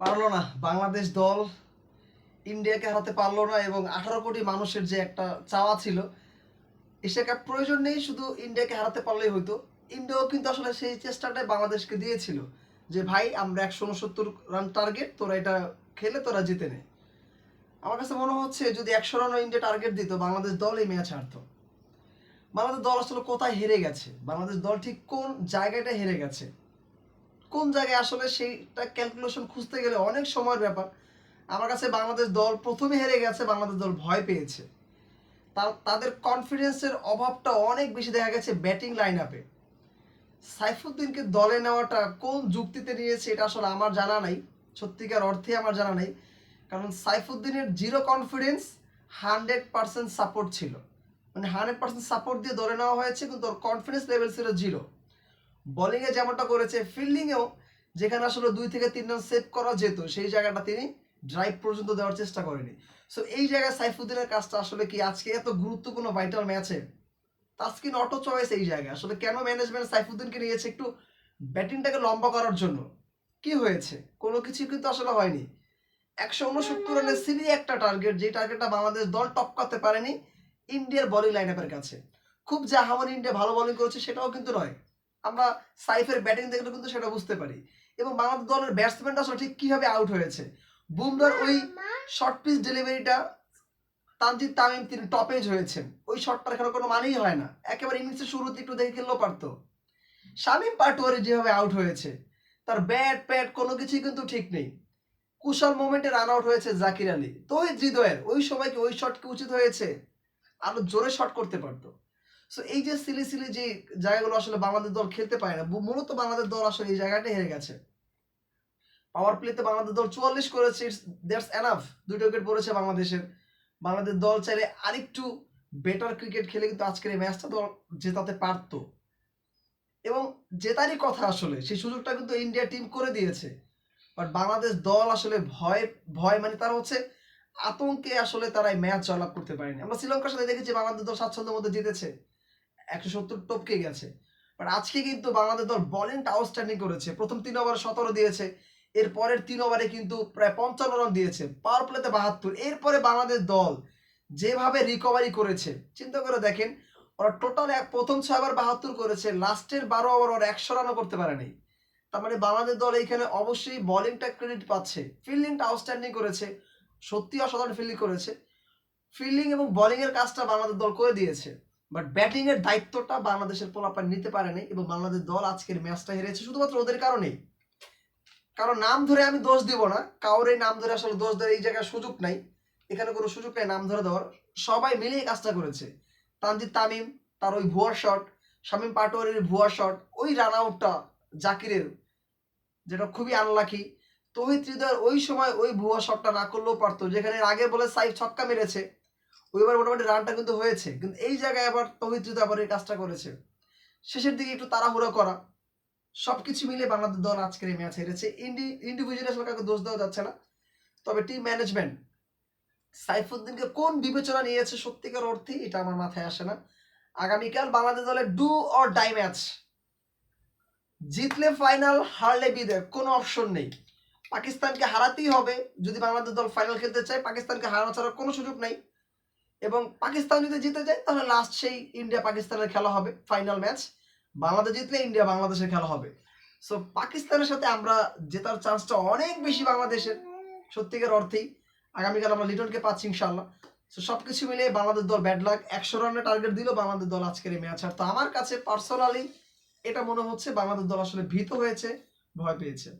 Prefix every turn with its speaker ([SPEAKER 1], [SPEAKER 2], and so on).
[SPEAKER 1] পারল না। বাংলাদেশ দল ইন্ডিয়াকে হারাতে পারল না এবং আঠারো কোটি মানুষের যে একটা চাওয়া ছিল এশিয়া কাপ প্রয়োজন নেই, শুধু ইন্ডিয়াকে হারাতে পারলেই হতো ইন্ডিয়াও কিন্তু আসলে সেই চেষ্টাটাই বাংলাদেশকে দিয়েছিল যে, ভাই, আমরা একশো উনসত্তর রান টার্গেট তোরা এটা খেলে তোরা জিতে নে। আমার কাছে মনে হচ্ছে যদি একশো রানও ইন্ডিয়া টার্গেট দিত, বাংলাদেশ দল এই ম্যাচ হারতো। বাংলাদেশ দল আসলে কোথায় হেরে গেছে? বাংলাদেশ দল ঠিক কোন জায়গাটা হেরে গেছে? কোন জায়গায় আসলে সেইটা ক্যালকুলেশন খুঁজতে গেলে অনেক সময়ের ব্যাপার। আমার কাছে বাংলাদেশ দল প্রথমে হেরে গেছে, বাংলাদেশ দল ভয় পেয়েছে। তাদের কনফিডেন্সের অভাবটা অনেক বেশি দেখা গেছে ব্যাটিং লাইন আপে সাইফুদ্দিনকে দলে নেওয়াটা কোন যুক্তিতে নিয়েছে এটা আসলে আমার জানা নাই, সত্যিকার অর্থে আমার জানা নেই। কারণ সাইফুদ্দিনের zero confidence hundred percent support ছিল। মানে হান্ড্রেড পার্সেন্ট সাপোর্ট দিয়ে ধরে নেওয়া হয়েছে, কিন্তু ওর কনফিডেন্স লেভেল ছিল জিরো বোলিংয়ে যেমনটা করেছে ফিল্ডিংয়েও যেখানে আসলে দুই থেকে তিন রান সেভ করা যেত, সেই জায়গাটা তিনি ড্রাইভ পর্যন্ত দেওয়ার চেষ্টা করেনি। সো এই জায়গায় সাইফুদ্দিনের কাজটা আসলে কি আজকে এত গুরুত্বপূর্ণ ভাইটাল ম্যাচে তাস্কিন অটো চয়েস এই জায়গায়। আসলে কেন ম্যানেজমেন্ট সাইফুদ্দিনকে নিয়েছে একটু ব্যাটিংটাকে লম্বা করার জন্য? কি হয়েছে? কোনো কিছু কিন্তু আসলে হয়নি। একশো উনসত্তর রানের সিরি একটা টার্গেট যে টার্গেটটা বাংলাদেশ দল টপকাতে পারেনি ইন্ডিয়ার বলিং লাইন আপের কাছে। খুব যা আহামরি ইন্ডিয়া ভালো বলিং করেছে, সেটাও কিন্তু নয়। আমরা সাইফের ব্যাটিং দেখলে কিন্তু সেটা বুঝতে পারি। এবং বাংলাদেশ দলের ব্যাটসম্যানটা আসলে ঠিক কীভাবে আউট হয়েছে। বুমরার ওই শর্ট পিচ ডেলিভারিটা তানজিদ তামিম তিনি টপেজ হয়েছেন। ওই শটটার এখানে কোনো মানেই হয় না। একেবারে ইনিংসের শুরুতে একটু দেখে খেললেও পারতো। শামিম পাটোয়ারি যেভাবে আউট হয়েছে তার ব্যাট প্যাট কোনো কিছুই কিন্তু ঠিক নেই। কুশল মোমেন্টে রান আউট হয়েছে জাকির আলী। তহিদ হৃদয়ের ওই সময় কি ওই শট কি উচিত হয়েছে? আরও জোরে শট করতে পারতো। সো এই যে সিলি সিলি যে জায়গাগুলো আসলে বাংলাদেশ দল খেলতে পারে না মূলত বাংলাদেশ দল আসলে এই জায়গাটা হেরে গেছে। পাওয়ার প্লেতে বাংলাদেশ দল চুয়াল্লিশ করেছে দ্যাটস এনাফ দুইটা উইকেট পড়েছে বাংলাদেশের। বাংলাদেশ দল চাইলে আরেকটু বেটার ক্রিকেট খেলে কিন্তু আজকের এই ম্যাচটা দল জেতাতে পারতো। এবং জেতারই কথা আসলে, সেই সুযোগটা কিন্তু ইন্ডিয়া টিম করে দিয়েছে। বাট বাংলাদেশ দল আসলে ভয় ভয় মানে তারা হচ্ছে আতঙ্কে আসলে তারা এই ম্যাচ জয়লাভ করতে পারেনি। আমরা শ্রীলঙ্কার সাথে দেখেছি বাংলাদেশ দল স্বাচ্ছন্দ্যের মধ্যে জিতেছে। একশো সত্তর টপকে গেছে। বাট আজকে কিন্তু বাংলাদেশ দল বলিংটা আউটস্ট্যান্ডিং করেছে। প্রথম তিন ওভারে সতেরো দিয়েছে। এর পরের তিন ওভারে কিন্তু প্রায় পঞ্চান্ন রান দিয়েছে। পাওয়ার প্লেতে বাহাত্তর। এরপরে বাংলাদেশ দল যেভাবে রিকভারি করেছে, চিন্তা করে দেখেন, ওরা টোটাল এক প্রথম ছয় ওভার বাহাত্তর করেছে। লাস্টের বারো ওভার ওরা একশো রানও করতে পারেনি তার মানে বাংলাদেশ দল এইখানে অবশ্যই বোলিংটা ক্রেডিট পাচ্ছে। ফিল্ডিংটা আউটস্ট্যান্ডিং করেছে। সত্যি অসাধারণ ফিল্ডিং করেছে। ফিল্ডিং এবং বোলিং এর কাজটা বাংলাদেশ দল করে দিয়েছে। বাট ব্যাটিং এর দায়িত্বটা বাংলাদেশের পোলাপান নিতে পারেনি এবং বাংলাদেশ দল আজকের ম্যাচটা হেরেছে শুধুমাত্র ওদের কারণেই। কারণ নাম ধরে আমি দোষ দিব না এই নাম ধরে আসলে দোষ দেওয়ার এই জায়গায় সুযোগ নাই। এখানে কোনো সুযোগ নেই নাম ধরে দেওয়ার। সবাই মিলেই কাজটা করেছে। তানজিদ তামিম, তার ওই ভুয়ার শট শামীম পাটোয়ারির ভুয়া শট ওই রান আউটটা জাকিরের, যেটা খুবই আনলাকি তহিদ হৃদয়ের ওই সময় ওই ভুয়া শটটা না করলেও পারতো, যেখানে আগে বলে সাইফ ছক্কা মেরেছে ওইবার মোটামুটি রানটা কিন্তু হয়েছে। কিন্তু এই জায়গায় আবার তহিদ আবার এই কাজটা করেছে। শেষের দিকে একটু তাড়াহুড়ো করা। সবকিছু মিলে বাংলাদেশ দল আজকের এই ম্যাচ হেরেছে। ইন্ডি ইন্ডিভিজুয়াল আসলে কাউকে দোষ দেওয়া যাচ্ছে না। তবে টিম ম্যানেজমেন্ট সাইফুদ্দিনকে কোন বিবেচনা নিয়েছে সত্যিকার অর্থে এটা আমার মাথায় আসে না। আগামীকাল বাংলাদেশ দলের ডু অর ডাই ম্যাচ জিতলে ফাইনাল হারলে বিদে কোনো অপশন নেই। পাকিস্তানকে হারাতেই হবে। যদি বাংলাদেশ দল ফাইনাল খেলতে চায়, পাকিস্তানকে হারানো ছাড়া কোনো সুযোগ নেই। এবং পাকিস্তান যদি জিতে যায়, তাহলে লাস্ট সেই ইন্ডিয়া পাকিস্তানের খেলা হবে ফাইনাল ম্যাচ বাংলাদেশ জিতলে ইন্ডিয়া বাংলাদেশের খেলা হবে। সো পাকিস্তানের সাথে আমরা জেতার চান্সটা অনেক বেশি বাংলাদেশের, সত্যিকার অর্থেই। আগামীকাল আমরা লিটনকে পাচ্ছি ইনশাল্লাহ সো সব কিছু মিলিয়ে বাংলাদেশ দল ব্যাড লাক একশো রানের টার্গেট দিল বাংলাদেশ দল আজকের এই ম্যাচ আর তো আমার কাছে পার্সোনালি এটা মনে হচ্ছে বাংলাদেশ দল আসলে ভীত হয়েছে, ভয় পেয়েছে।